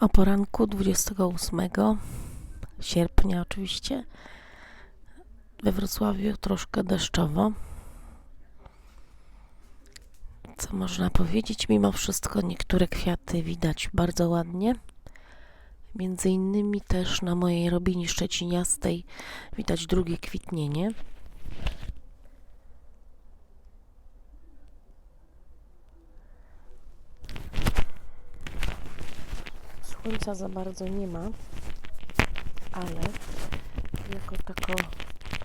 O poranku 28 sierpnia oczywiście we Wrocławiu troszkę deszczowo. Co można powiedzieć? Mimo wszystko niektóre kwiaty widać bardzo ładnie. Między innymi też na mojej robinie szczeciniastej widać drugie kwitnienie. Słońca za bardzo nie ma, ale jako tako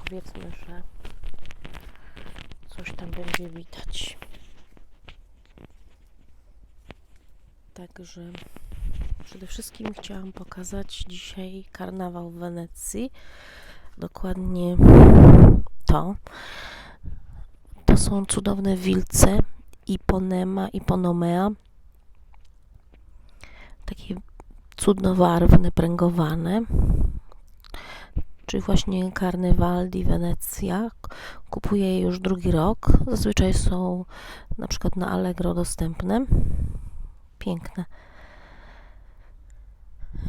powiedzmy, że coś tam będzie widać. Także przede wszystkim chciałam pokazać dzisiaj karnawał w Wenecji. Dokładnie to. To są cudowne wilce Iponema, Iponomea. Takie cudnowarwne, pręgowane. Czyli właśnie Carneval di Venezia. Kupuję je już drugi rok. Zazwyczaj są na przykład na Allegro dostępne. Piękne.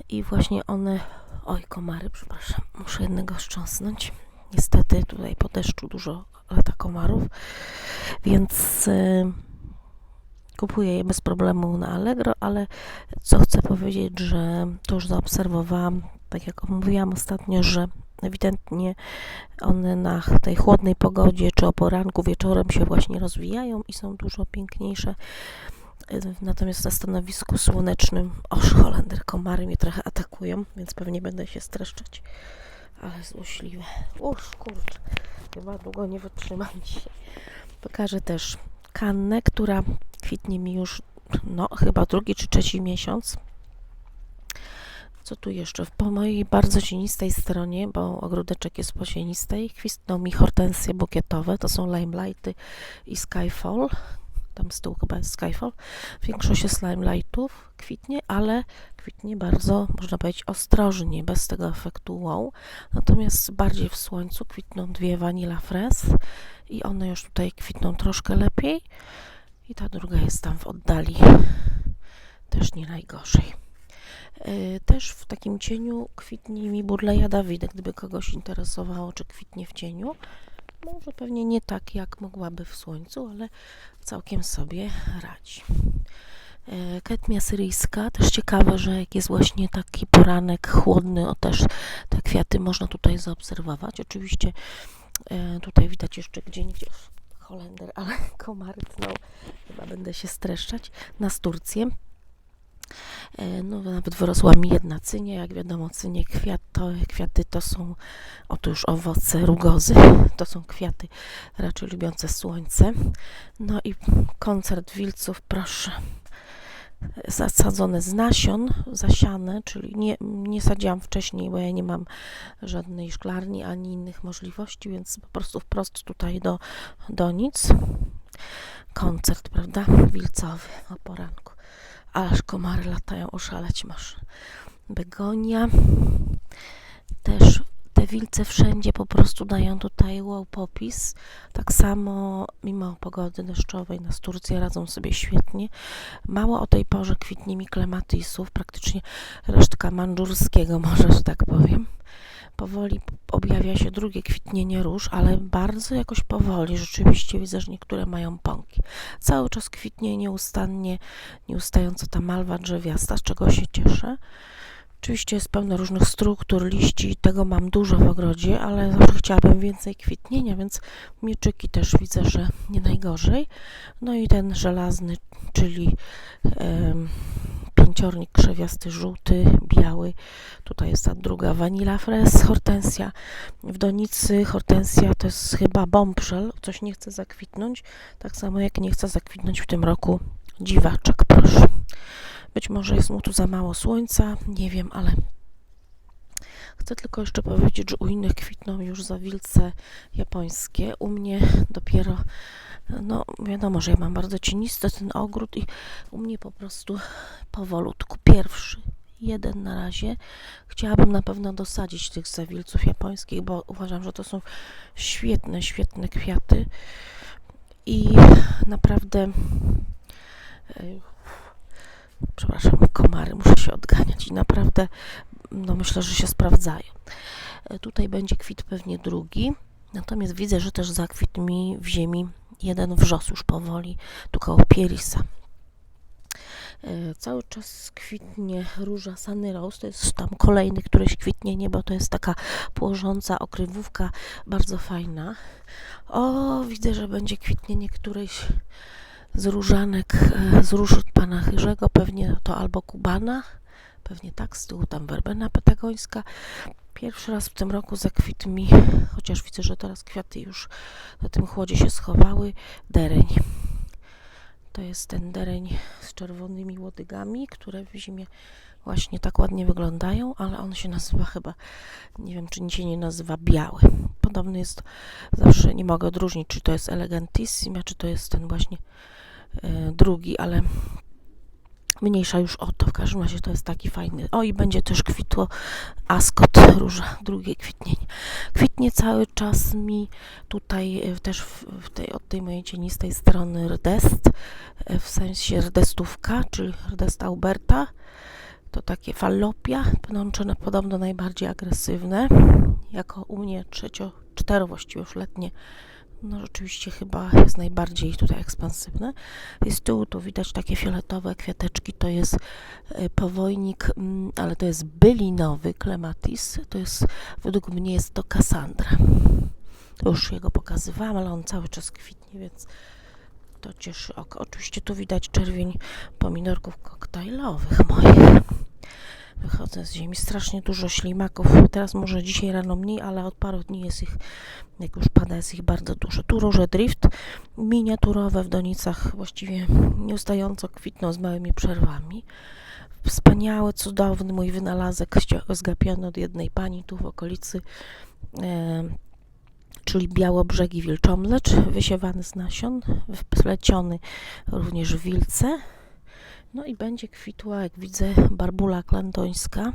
I właśnie one. Oj, komary, przepraszam, muszę jednego strząsnąć. Niestety tutaj po deszczu dużo lata komarów, więc y, kupuję je bez problemu na Allegro, ale co chcę powiedzieć, że to już zaobserwowałam, tak jak mówiłam ostatnio, że ewidentnie one na tej chłodnej pogodzie, czy o poranku, wieczorem się właśnie rozwijają i są dużo piękniejsze. Natomiast na stanowisku słonecznym, oż Holender, komary mnie trochę atakują, więc pewnie będę się streszczać. Ale złośliwe. Uż, kurczę, chyba długo nie wytrzymam dzisiaj. Pokażę też kannę, która kwitnie mi już, no, chyba drugi czy trzeci miesiąc. Co tu jeszcze? Po mojej bardzo cienistej stronie, bo ogródeczek jest po cienistej, kwitną mi hortensje bukietowe, to są limelighty i skyfall. Tam z tyłu chyba jest skyfall. Większość jest limelightów, kwitnie, ale kwitnie bardzo, można powiedzieć, ostrożnie, bez tego efektu wow. Natomiast bardziej w słońcu kwitną dwie vanilla fres i one już tutaj kwitną troszkę lepiej. I ta druga jest tam w oddali. Też nie najgorzej. E, też w takim cieniu kwitnie mi burleja Dawida, gdyby kogoś interesowało, czy kwitnie w cieniu. Może pewnie nie tak, jak mogłaby w słońcu, ale całkiem sobie radzi. E, Ketmia syryjska, też ciekawe, że jak jest właśnie taki poranek chłodny, o też te kwiaty można tutaj zaobserwować. Oczywiście e, tutaj widać jeszcze gdzie niegdzie Holender, ale komary tną, chyba będę się streszczać, na Turcję. E, no, nawet wyrosła mi jedna cynia. Jak wiadomo, cynie kwiat, to, kwiaty to są otóż owoce rugozy. To są kwiaty raczej lubiące słońce. No i koncert wilców, proszę. Zasadzone z nasion, zasiane, czyli nie, nie sadziłam wcześniej, bo ja nie mam żadnej szklarni ani innych możliwości, więc po prostu wprost tutaj do, do nic. Koncert, prawda? Wilcowy o poranku aż komary latają, oszaleć masz. Begonia. Też te wilce wszędzie po prostu dają tutaj wow popis. Tak samo mimo pogody deszczowej na Turcji radzą sobie świetnie. Mało o tej porze kwitnie mi klematisów, praktycznie resztka mandżurskiego, może, że tak powiem powoli objawia się drugie kwitnienie róż, ale bardzo jakoś powoli. Rzeczywiście widzę, że niektóre mają pąki. Cały czas kwitnie nieustannie, nieustająco ta malwa drzewiasta, z czego się cieszę. Oczywiście jest pełno różnych struktur, liści, tego mam dużo w ogrodzie, ale zawsze chciałabym więcej kwitnienia, więc mieczyki też widzę, że nie najgorzej. No i ten żelazny, czyli pięciornik krzewiasty, żółty, biały. Tutaj jest ta druga vanilla fres, hortensja. W donicy hortensja to jest chyba bombshell, coś nie chce zakwitnąć, tak samo jak nie chce zakwitnąć w tym roku dziwaczek, proszę. Być może jest mu tu za mało słońca, nie wiem, ale Chcę tylko jeszcze powiedzieć, że u innych kwitną już zawilce japońskie. U mnie dopiero, no wiadomo, że ja mam bardzo cienisty ten ogród i u mnie po prostu powolutku. Pierwszy, jeden na razie. Chciałabym na pewno dosadzić tych zawilców japońskich, bo uważam, że to są świetne, świetne kwiaty i naprawdę przepraszam, komary, muszę się odganiać i naprawdę, no myślę, że się sprawdzają. E, Tutaj będzie kwit pewnie drugi, natomiast widzę, że też zakwit mi w ziemi jeden wrzos już powoli, tu koło Pierisa. E, Cały czas kwitnie róża Sunny Rose, to jest tam kolejny któreś kwitnienie, bo to jest taka położąca okrywówka, bardzo fajna. O, widzę, że będzie kwitnienie którejś z różanek, e, z róż od pana Chyrzego, pewnie to albo Kubana, pewnie tak, z tyłu tam werbena patagońska. Pierwszy raz w tym roku zakwitł mi, chociaż widzę, że teraz kwiaty już na tym chłodzie się schowały, dereń. To jest ten dereń z czerwonymi łodygami, które w zimie właśnie tak ładnie wyglądają, ale on się nazywa chyba, nie wiem, czy się nie nazywa biały. Podobny jest, zawsze nie mogę odróżnić, czy to jest elegantissima, czy to jest ten właśnie drugi, ale mniejsza już o to. W każdym razie to jest taki fajny. O i będzie też kwitło askot róża, drugie kwitnienie. Kwitnie cały czas mi tutaj e, też w, tej, od tej mojej cienistej strony rdest, e, w sensie rdestówka, czyli rdest Alberta. To takie fallopia, pnącze podobno najbardziej agresywne, jako u mnie trzecio, cztero właściwie już letnie no rzeczywiście chyba jest najbardziej tutaj ekspansywne. I z tyłu tu widać takie fioletowe kwiateczki, to jest e, powojnik, mm, ale to jest bylinowy klematis, to jest, według mnie jest to Cassandra. Już jego pokazywałam, ale on cały czas kwitnie, więc to cieszy oko. Oczywiście tu widać czerwień pomidorków koktajlowych moich. Wychodzę z ziemi, strasznie dużo ślimaków. Teraz może dzisiaj rano mniej, ale od paru dni jest ich, jak już pada, jest ich bardzo dużo. Tu róże drift, miniaturowe w donicach, właściwie nieustająco kwitną z małymi przerwami. Wspaniały, cudowny mój wynalazek zgapiony od jednej pani tu w okolicy, e, czyli białobrzegi wilczomlecz, wysiewany z nasion, wpleciony również w wilce. No i będzie kwitła, jak widzę, barbula klandońska.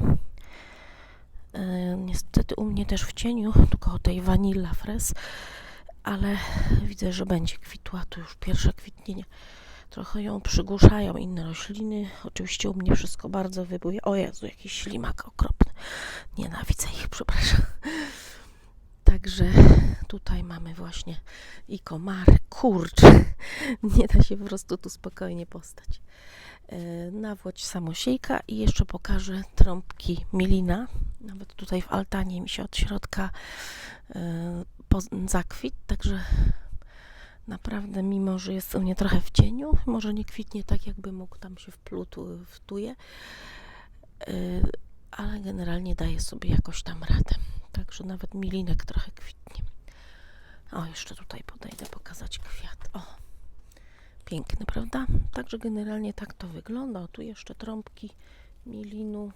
E, niestety u mnie też w cieniu, koło tej vanilla fres, ale widzę, że będzie kwitła. Tu już pierwsze kwitnienie. Trochę ją przygłuszają inne rośliny. Oczywiście u mnie wszystko bardzo wybuje. O Jezu, jakiś ślimak okropny. Nienawidzę ich, przepraszam. Także tutaj mamy właśnie i komary. Kurczę, nie da się po prostu tu spokojnie postać. E, nawłoć samosiejka i jeszcze pokażę trąbki milina. Nawet tutaj w altanie mi się od środka e, zakwit, także naprawdę mimo, że jest u mnie trochę w cieniu, może nie kwitnie tak jakby mógł, tam się wplutu, wtuje, e, ale generalnie daje sobie jakoś tam radę. Także nawet milinek trochę kwitnie. O, jeszcze tutaj podejdę pokazać kwiat. O, piękny, prawda? Także generalnie tak to wygląda. O, tu jeszcze trąbki milinu.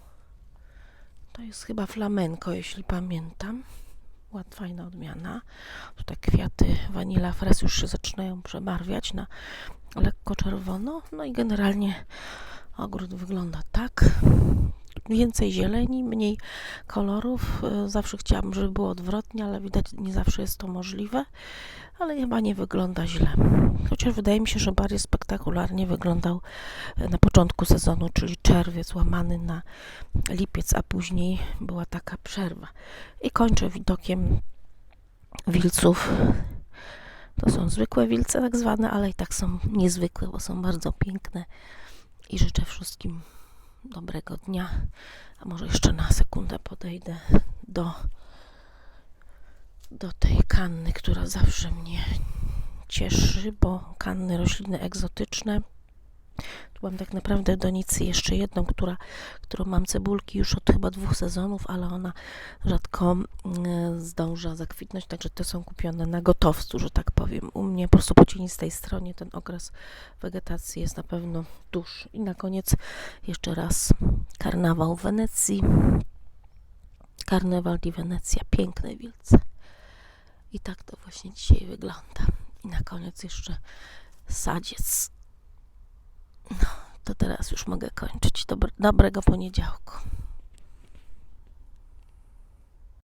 To jest chyba flamenko, jeśli pamiętam. Ład, fajna odmiana. Tutaj kwiaty vanilla fres już się zaczynają przebarwiać na lekko czerwono. No i generalnie ogród wygląda tak. Więcej zieleni, mniej kolorów. E, Zawsze chciałabym, żeby było odwrotnie, ale widać, nie zawsze jest to możliwe. Ale chyba nie wygląda źle. Chociaż wydaje mi się, że bardziej spektakularnie wyglądał e, na początku sezonu, czyli czerwiec łamany na lipiec, a później była taka przerwa. I kończę widokiem wilców. To są zwykłe wilce, tak zwane, ale i tak są niezwykłe, bo są bardzo piękne. I życzę wszystkim dobrego dnia. A może jeszcze na sekundę podejdę do, do tej kanny, która zawsze mnie cieszy, bo kanny rośliny egzotyczne. Tu mam tak naprawdę donicy jeszcze jedną, która, którą mam cebulki już od chyba dwóch sezonów, ale ona rzadko mm, zdąża zakwitnąć, także te są kupione na gotowcu, że tak powiem. U mnie po prostu po cienistej stronie ten okres wegetacji jest na pewno dłuższy. I na koniec jeszcze raz karnawał w Wenecji. Karnewal di Wenecja, piękne wilce. I tak to właśnie dzisiaj wygląda. I na koniec jeszcze sadziec. No, to teraz już mogę kończyć. Dobre, dobrego poniedziałku.